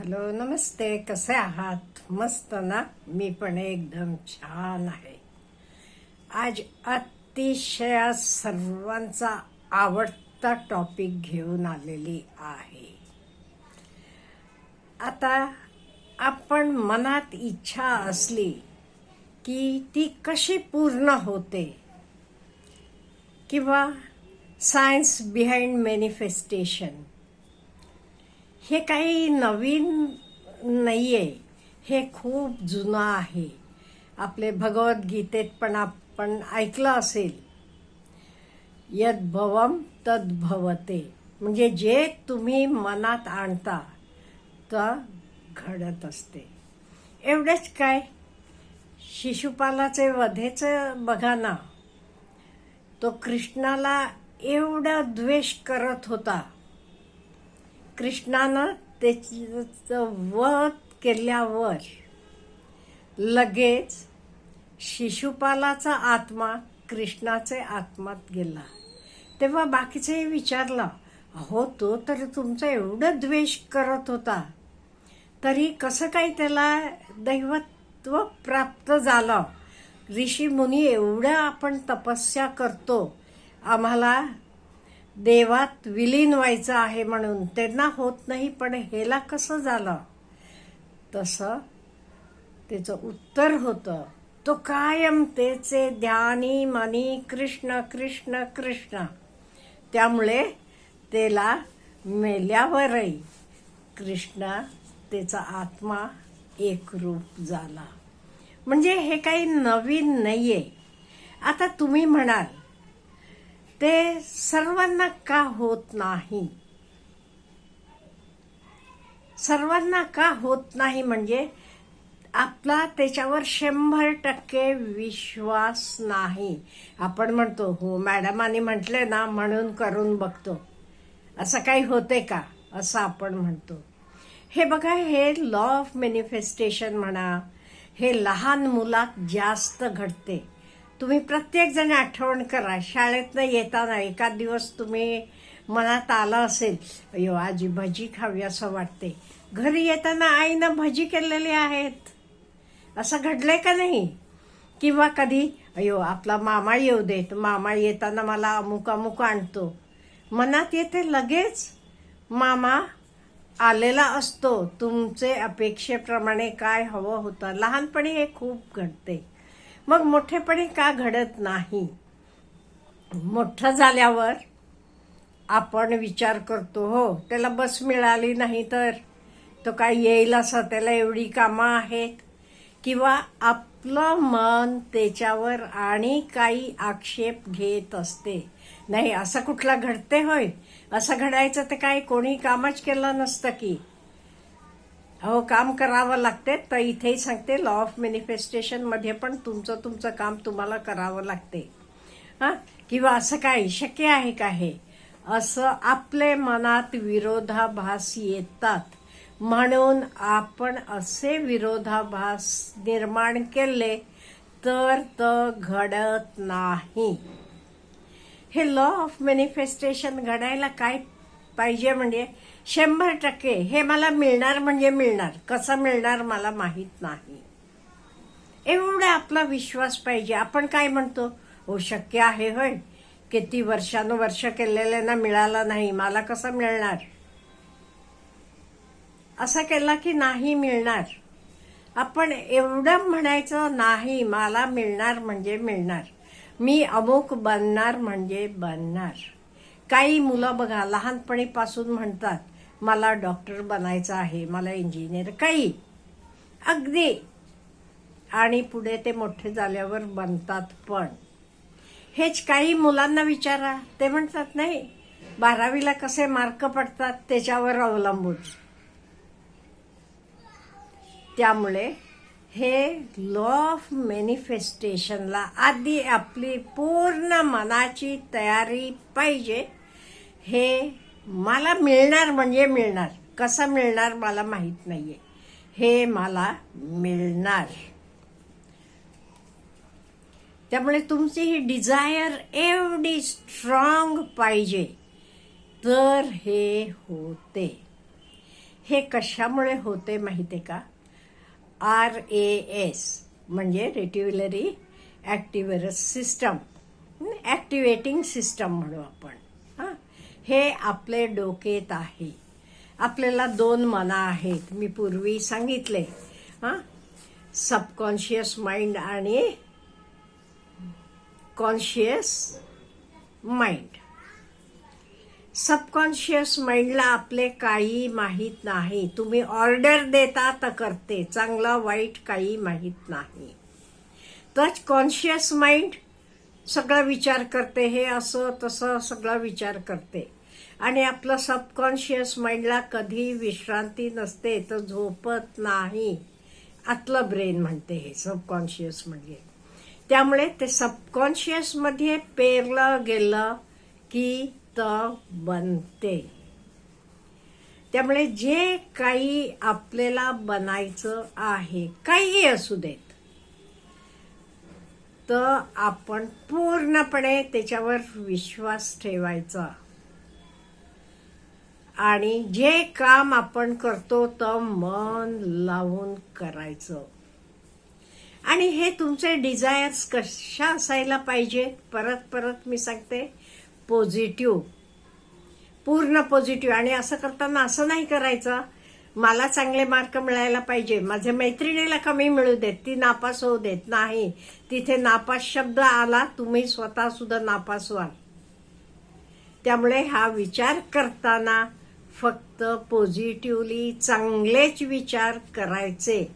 Hello नमस्ते कसे आहात? मस्त ना? मी पण एकदम छान आहे. आज अतिशय सर्वांचा आवडता टॉपिक घेऊन आलेली आहे. आता आपण मनात इच्छा असली की ती कशी पूर्ण होते? किंवा सायन्स बिहाइंड मॅनिफेस्टेशन हे काही नवीन नाही आहे हे खूप जुनं आहे. आपले भगवद्गीतेत पण आपण ऐकलं असेल. यद भवम तद भवते. म्हणजे जे तुम्ही मनात आणता तर घडत असते. एवढेच काय? शिशुपालाचे वधेचं बघा ना. तो कृष्णाला एवढा द्वेष करत होता. कृष्णानं त्याचं वध केल्यावर लगेच शिशुपालाचा आत्मा कृष्णाचे आत्मात गेला. तेव्हा बाकीचेही विचारलं अहो तो तर तुमचा एवढं द्वेष करत होता. तरी कसं काही त्याला दैवत्व प्राप्त झालं? ऋषी मुनी एवढं आपण तपस्या करतो. आम्हाला देवात विलीन व्हायचं आहे म्हणून. त्यांना होत नाही पण हेला कसं झालं? तसं त्याचं उत्तर होतं तो कायम त्याचे ध्यानी मनी कृष्ण कृष्ण कृष्ण. त्यामुळे त्याला मेल्यावरही कृष्ण त्याचा आत्मा एकरूप झाला. म्हणजे हे काही नवीन नाही आहे आता तुम्ही म्हणाल ते सर्वांना का होत नाही? सर्वांना का होत नाही म्हणजे आपला त्याच्यावर शंभर टक्के विश्वास नाही. आपण म्हणतो हो मॅडमाने म्हटले ना म्हणून करून बघतो. असं काही होते का? असं आपण म्हणतो. हे बघा हे लॉ ऑफ मॅनिफेस्टेशन म्हणा हे लहान मुलात जास्त घडते. तुम्ही प्रत्येकजण आठवण करा. शाळेतनं येताना एखाद दिवस तुम्ही मनात आलं असेल अयो आजी भजी खावी असं वाटते. घरी येताना आईनं भजी केलेली आहेत. असं घडलंय का नाही? किंवा कधी अयो आपला मामा येऊ देत. मामा येताना मला अमुक अमुक आणतो. मनात येते लगेच मामा आलेला असतो. तुमचे अपेक्षेप्रमाणे काय हवं होतं? लहानपणी हे खूप घडते. मग मोठेपणी का घडत नाही? मोठं झाल्यावर आपण विचार करतो हो त्याला बस मिळाली नाही तर? तो काय येईल असं त्याला एवढी कामं आहेत? किंवा आपलं मन त्याच्यावर आणि काही आक्षेप घेत असते. नाही असं कुठला घडते होय? असं घडायचं तर काही कोणी कामच केलं नसतं की. हो काम करावं लागते. तर इथेही सांगते लॉ ऑफ मॅनिफेस्टेशनमध्ये पण तुमचं तुमचं काम तुम्हाला करावं लागते. हा? किंवा असं काय शक्य आहे का हे? असं आपले मनात विरोधाभास येतात. म्हणून आपण असे विरोधाभास निर्माण केले तर त घडत नाही. हे लॉ ऑफ मॅनिफेस्टेशन घडायला काय पाहिजे म्हणजे शंभर टक्के हे मला मिळणार म्हणजे मिळणार. कसं मिळणार मला माहीत नाही. एवढा आपला विश्वास पाहिजे. आपण काय म्हणतो? हो शक्य आहे होय. किती वर्षानुवर्ष केलेल्यांना मिळालं नाही. मला कसं मिळणार? असं केला की नाही मिळणार. आपण एवढं म्हणायचं नाही मला मिळणार म्हणजे मिळणार. मी अमुक बनणार म्हणजे बनणार. काही मुलं बघा लहानपणीपासून म्हणतात मला डॉक्टर बनायचं आहे मला इंजिनियर काही. अगदी. आणि पुढे ते मोठे झाल्यावर बनतात पण. हेच काही मुलांना विचारा. ते म्हणतात नाही बारावीला कसे मार्क पडतात त्याच्यावर अवलंबून. त्यामुळे हे लॉ ऑफ मॅनिफेस्टेशनला आधी आपली पूर्ण मनाची तयारी पाहिजे. हे मला मिळणार म्हणजे मिळणार. कसं मिळणार मला माहीत नाहीये. हे मला मिळणार. त्यामुळे तुमची ही डिझायर एवढी स्ट्रॉंग पाहिजे. तर हे होते. हे कशामुळे होते माहिती आहे का? आर ए एस म्हणजे रेटिव्युलरी ॲक्टिव्हरस सिस्टम ॲक्टिवेटिंग सिस्टम म्हणू आपण. हे आपले डोकेत आहे. आपल्याला दोन मना आहेत. मी पूर्वी सांगितले. हां? सबकॉन्शियस माइंड आणि कॉन्शियस माइंड सबकॉन्शियस माइंडला आपले काही माहीत नाही. तुम्ही ऑर्डर देता तर करते. चांगला वाईट काही माहीत नाही. तर कॉन्शियस माइंड सगळा विचार करते हे असं तसं सगळा विचार करते. आणि आपलं सबकॉन्शियस माइंडला कधी विश्रांती नसते तर झोपत नाही. आतलं ब्रेन म्हणते हे सबकॉन्शियस म्हणजे. त्यामुळे ते सबकॉन्शियसमध्ये पेरलं गेलं की तर बनते. त्यामुळे जे काही आपल्याला बनायचं आहे काहीही असू देत तर आपण पूर्णपणे त्याच्यावर विश्वास ठेवायचा. आणि जे काम आपण करतो तर मन लावून करायचं. आणि हे तुमचे डिझायर्स कशा असायला पाहिजे? परत परत मी सांगते. पॉझिटिव्ह पूर्ण पॉझिटिव्ह आणि असं करताना असं नाही करायचं. मला चांगले मार्क मिळायला पाहिजे. माझ्या मैत्रिणीला कमी मिळू देत. ती नापास होऊ देत नाही. तिथे नापास शब्द आला तुम्ही स्वतः सुद्धा नापास व्हाल. त्यामुळे हा विचार करताना फक्त पॉझिटिव्हली चांगलेच विचार करायचे.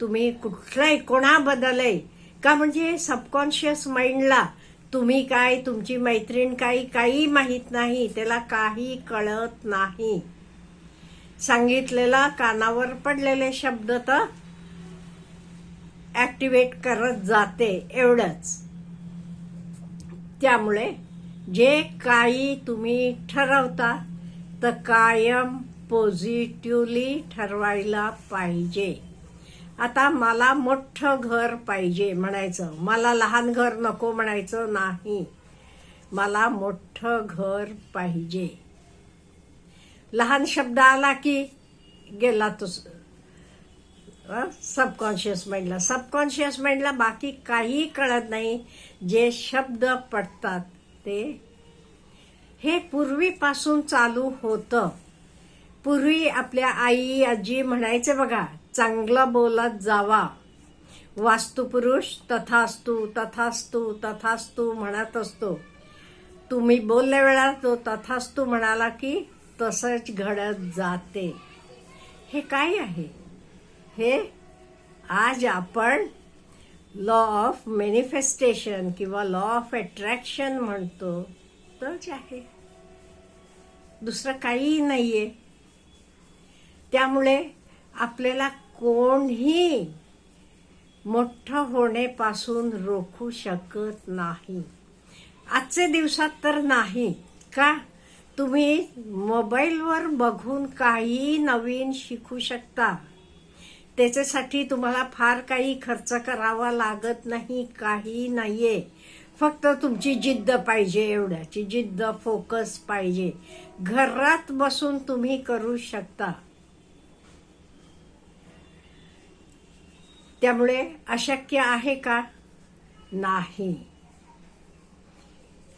तुम्ही कुठलाही कोणाबद्दलही आहे का म्हणजे सबकॉन्शियस माइंडला तुम्ही काय तुमची मैत्रीण काही काही माहीत नाही. त्याला काही कळत नाही. सांगितलेला कानावर पडलेले शब्द तर ॲक्टिवेट करत जाते एवढंच. त्यामुळे जे काही तुम्ही ठरवता तर कायम पॉझिटिव्हली ठरवायला पाहिजे. आता मला मोठं घर पाहिजे म्हणायचं. मला लहान घर नको म्हणायचं नाही. मला मोठं घर पाहिजे. लहान शब्द आला की गेला तो सबकॉन्शियस माइंडला सबकॉन्शियस माइंडला बाकी काही कळत नाही. जे शब्द पडतात ते. हे पूर्वीपासून चालू होतं. पूर्वी आपल्या आई आजी म्हणायचे बघा चांगलं बोलत जावा. वास्तुपुरुष तथास्तू तथास्तू तथास्तू म्हणत असतो. तुम्ही बोलल्या वेळा तो तथास्तू म्हणाला की तसंच घडत जाते. हे काय आहे? हे आज आपण लॉ ऑफ मॅनिफेस्टेशन किंवा लॉ ऑफ अट्रॅक्शन म्हणतो. तोच आहे. दुसरं काहीही नाही आहे त्यामुळे आपल्याला कोणही मोठं होण्यापासून रोखू शकत नाही. आजचे दिवसात तर नाही का? तुम्ही मोबाईलवर बघून काही नवीन शिकू शकता. त्याच्यासाठी तुम्हाला फार काही खर्च करावा लागत नाही काही नाहीये. फक्त तुमची जिद्द पाहिजे एवढ्याची जिद्द फोकस पाहिजे. घरात बसून तुम्ही करू शकता. त्यामुळे अशक्य आहे का? नाही.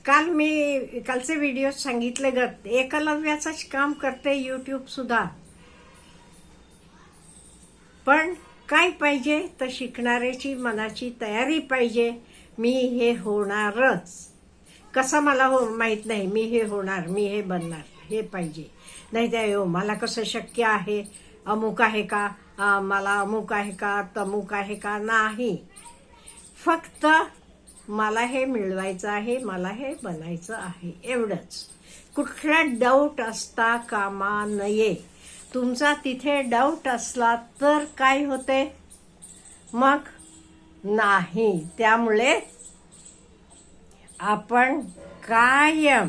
काल मी कालचे व्हिडिओ सांगितले गत एकलव्याचंच काम करते यूट्यूब सुद्धा. पण काय पाहिजे? तर शिकणाऱ्याची मनाची तयारी पाहिजे. मी हे होणारच. कसं मला हो माहीत नाही. मी हे होणार मी हे बनणार हे पाहिजे. नाही त्या हो मला कसं शक्य आहे? अमुक आहे का? मला अमुक आहे का? तमुक आहे का? नाही. फक्त मला हे मिळवायचं आहे मला हे बनायचं आहे एवढंच. कुठला डाऊट असता कामा नये. तुमचा तिथे डाऊट असला तर काय होते? मग नाही. त्यामुळे आपण कायम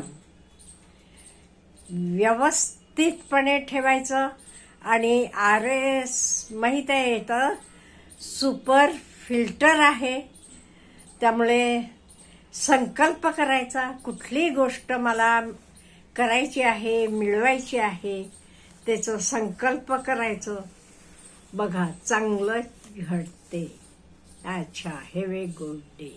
व्यवस्थितपणे ठेवायचं आणि आर एस माहीत आहे तर सुपर फिल्टर आहे. त्यामुळे संकल्प करायचा कुठली गोष्ट मला करायची आहे मिळवायची आहे त्याचं संकल्प करायचं बघा चांगलं घडते. अच्छा हॅव ए गुड डे